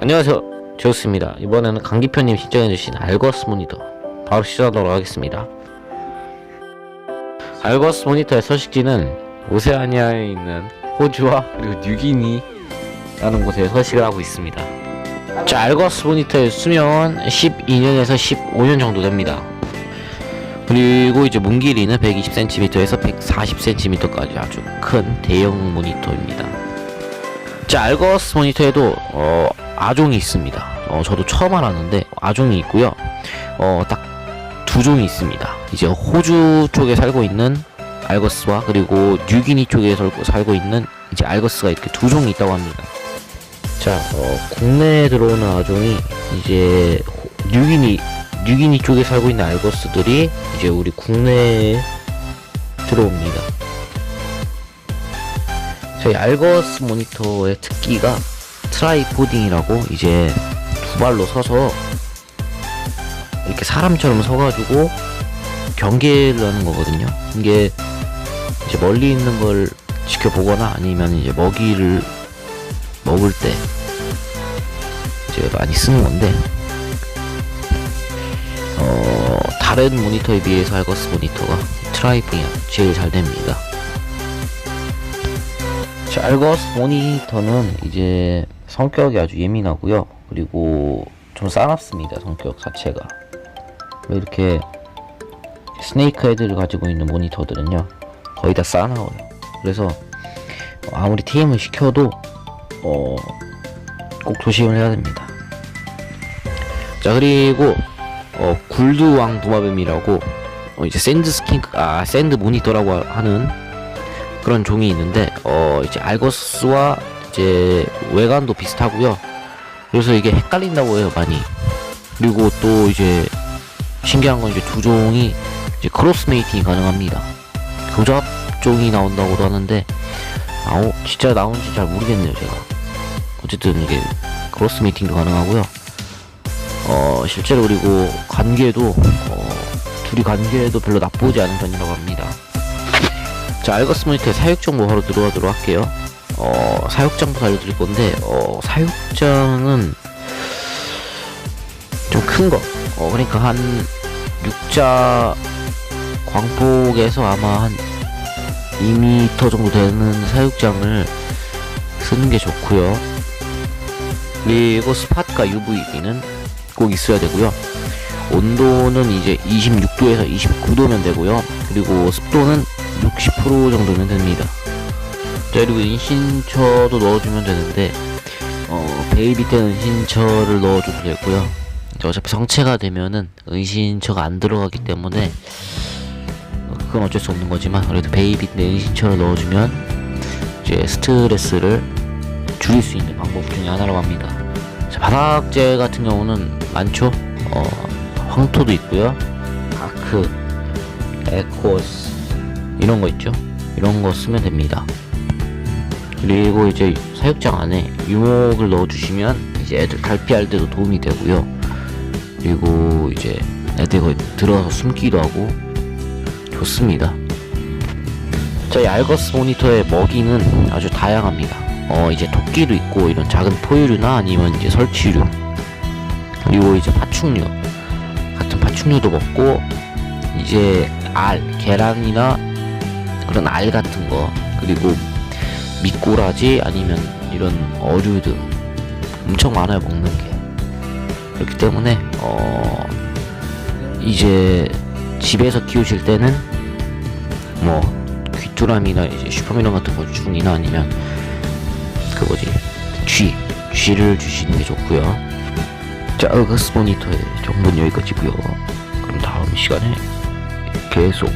안녕하세요. 제우스입니다. 이번에는 강기표님 신청해주신 알거스 모니터 바로 시작하도록 하겠습니다. 알거스 모니터의 서식지는 오세아니아에 있는 호주와 그리고 뉴기니 라는 곳에 서식을 하고 있습니다 자 알거스 모니터의 수명은 12년에서 15년 정도 됩니다 그리고 이제 문 길이는 120cm에서 140cm까지 아주 큰 대형 모니터입니다 자 알거스 모니터에도 어, 아종이 있습니다. 어, 저도 처음 알았는데 아종이 있고요. 어, 딱 두 종이 있습니다. 이제 호주 쪽에 살고 있는 알거스와 그리고 뉴기니 쪽에 살고 있는 이제 알거스가 이렇게 두 종이 있다고 합니다. 자, 어, 국내에 들어오는 아종이 이제 호- 뉴기니 뉴기니 쪽에 살고 있는 알거스들이 이제 우리 국내에 들어옵니다. 저희 알거스 모니터의 특기가 트라이포딩이라고 이제 두 발로 서서 이렇게 사람처럼 서가지고 경계를 하는 거거든요. 이게 이제 멀리 있는 걸 지켜보거나 아니면 이제 먹이를 먹을 때 이제 많이 쓰는 건데 어 다른 모니터에 비해서 알거스 모니터가 트라이핑이 제일 잘 됩니다. 자, 알거스 모니터는 이제 성격이 아주 예민하고요. 그리고 좀 싸납습니다. 성격 자체가. 왜 이렇게 스네이크 헤드를 가지고 있는 모니터들은요. 거의 다 싸나워요. 그래서 아무리 TM을 시켜도 어, 꼭 조심을 해야 됩니다. 자, 그리고 어, 굴드왕 도마뱀이라고 어, 이제 샌드 스킨 아 샌드 모니터라고 하는 그런 종이 있는데 어 이제 알거스와 이제 외관도 비슷하고요. 그래서 이게 헷갈린다고 해요 많이. 그리고 또 이제 신기한 건 이제 두 종이 이제 크로스 메이팅이 가능합니다. 교잡 종이 나온다고도 하는데 아우 진짜 나온지 잘 모르겠네요 제가. 어쨌든 이게 크로스 메이팅도 가능하고요. 어 실제로 그리고 관계도 어 둘이 관계도 별로 나쁘지 않은 편이라고 합니다. 자, 알거스 모니터의 사육정보 바로 들어가도록 할게요. 어, 사육장부터 알려드릴 건데, 어, 사육장은 좀 큰 거. 어, 그러니까 한 6자 광폭에서 아마 한 2m 정도 되는 사육장을 쓰는 게 좋고요. 그리고 스팟과 UV는 꼭 있어야 되고요. 온도는 이제 26도에서 29도면 되고요. 그리고 습도는 60% 정도면 됩니다. 자, 그리고 인신처도 넣어주면 되는데, 어, 베이비 때는 인신처를 넣어줘도 되고요. 어차피 성체가 되면은 은신처가 안 들어가기 때문에, 어, 그건 어쩔 수 없는 거지만, 그래도 베이비 때 은신처를 넣어주면, 이제 스트레스를 줄일 수 있는 방법 중에 하나라고 합니다. 자, 바닥재 같은 경우는 많죠? 어, 황토도 있고요. 아크, 에코스, 이런 거 있죠? 이런 거 쓰면 됩니다. 그리고 이제 사육장 안에 유목을 넣어주시면 이제 애들 갈피할 때도 도움이 되고요. 그리고 이제 애들 거기 들어가서 숨기도 하고 좋습니다. 저희 알거스 모니터의 먹이는 아주 다양합니다. 어 이제 토끼도 있고 이런 작은 포유류나 아니면 이제 설치류 그리고 이제 파충류 같은 파충류도 먹고 이제 알 계란이나 그런 알 같은 거 그리고 미꾸라지 아니면 이런 어류들 엄청 많아요 먹는 게 그렇기 때문에 어 이제 집에서 키우실 때는 뭐 귀뚜라미나 이제 슈퍼미넌 같은 거 중이나 아니면 그 뭐지? 쥐 쥐를 주시는 게 좋고요. 자 어거스 모니터의 정보는 여기까지고요. 그럼 다음 시간에 계속